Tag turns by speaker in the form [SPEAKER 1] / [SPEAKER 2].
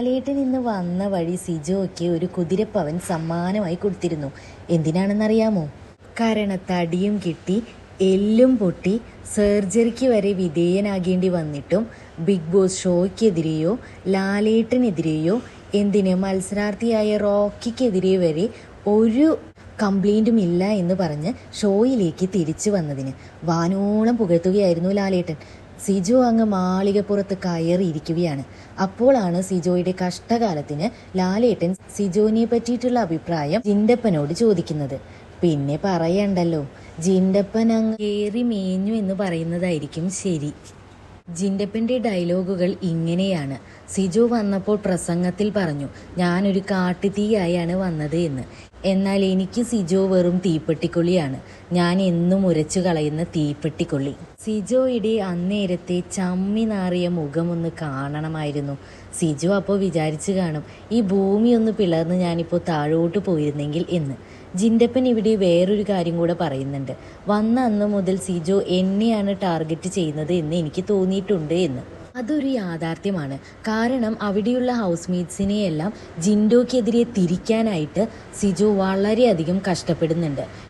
[SPEAKER 1] ലാലേട്ടൻ നിന്ന് വന്ന വഴി സിജോയ്ക്ക് ഒരു കുതിരപ്പവൻ സമ്മാനമായി കൊടുത്തിരുന്നു. എന്തിനാണെന്നറിയാമോ? കാരണം തടിയും കിട്ടി എല്ലും പൊട്ടി സർജറിക്ക് വരെ വിധേയനാകേണ്ടി വന്നിട്ടും ബിഗ് ബോസ് ഷോയ്ക്കെതിരെയോ ലാലേട്ടനെതിരെയോ എന്തിന് മത്സരാർത്ഥിയായ റോക്കിക്കെതിരെ വരെ ഒരു കംപ്ലൈന്റും ഇല്ല എന്ന് പറഞ്ഞ് ഷോയിലേക്ക് തിരിച്ചു വന്നതിന്. വാനോളം പുകഴ്ത്തുകയായിരുന്നു ലാലേട്ടൻ. സിജോ അങ്ങ് മാളികപ്പുറത്ത് കയറിയിരിക്കുകയാണ്. അപ്പോഴാണ് സിജോയുടെ കഷ്ടകാലത്തിന് ലാലേട്ടൻ സിജോനെ പറ്റിയിട്ടുള്ള അഭിപ്രായം ജിൻഡപ്പനോട് ചോദിക്കുന്നത്. പിന്നെ പറയണ്ടല്ലോ ജിൻഡപ്പൻ അങ്ങ് കയറി മേഞ്ഞു എന്ന് പറയുന്നതായിരിക്കും ശരി. ജിൻഡപ്പന്റെ ഡയലോഗുകൾ ഇങ്ങനെയാണ്. സിജു വന്നപ്പോൾ പ്രസംഗത്തിൽ പറഞ്ഞു ഞാനൊരു കാട്ടുതീയായാണ് വന്നത് എന്ന്. എന്നാൽ എനിക്ക് സിജോ വെറും തീപ്പെട്ടിക്കൊള്ളിയാണ്. ഞാൻ എന്നും ഉരച്ചു കളയുന്ന തീപ്പെട്ടിക്കൊള്ളി. സിജോയുടെ അന്നേരത്തെ ചമ്മി നാറിയ മുഖമൊന്ന് കാണണമായിരുന്നു. സിജോ അപ്പോൾ വിചാരിച്ചു കാണും ഈ ഭൂമി ഒന്ന് പിളർന്ന് ഞാനിപ്പോൾ താഴോട്ട് പോയിരുന്നെങ്കിൽ എന്ന്. ജിൻഡപ്പൻ ഇവിടെ വേറൊരു കാര്യം കൂടെ പറയുന്നുണ്ട്. വന്ന അന്ന് മുതൽ സിജോ എന്നെയാണ് ടാർഗറ്റ് ചെയ്യുന്നത് എന്ന് എനിക്ക് തോന്നിയിട്ടുണ്ട് എന്ന്. അതൊരു യാഥാർത്ഥ്യമാണ്. കാരണം അവിടെയുള്ള ഹൗസ് മേറ്റ്സിനെയെല്ലാം ജിൻഡോക്കെതിരെ തിരിക്കാനായിട്ട് സിജോ വളരെയധികം കഷ്ടപ്പെടുന്നുണ്ട്.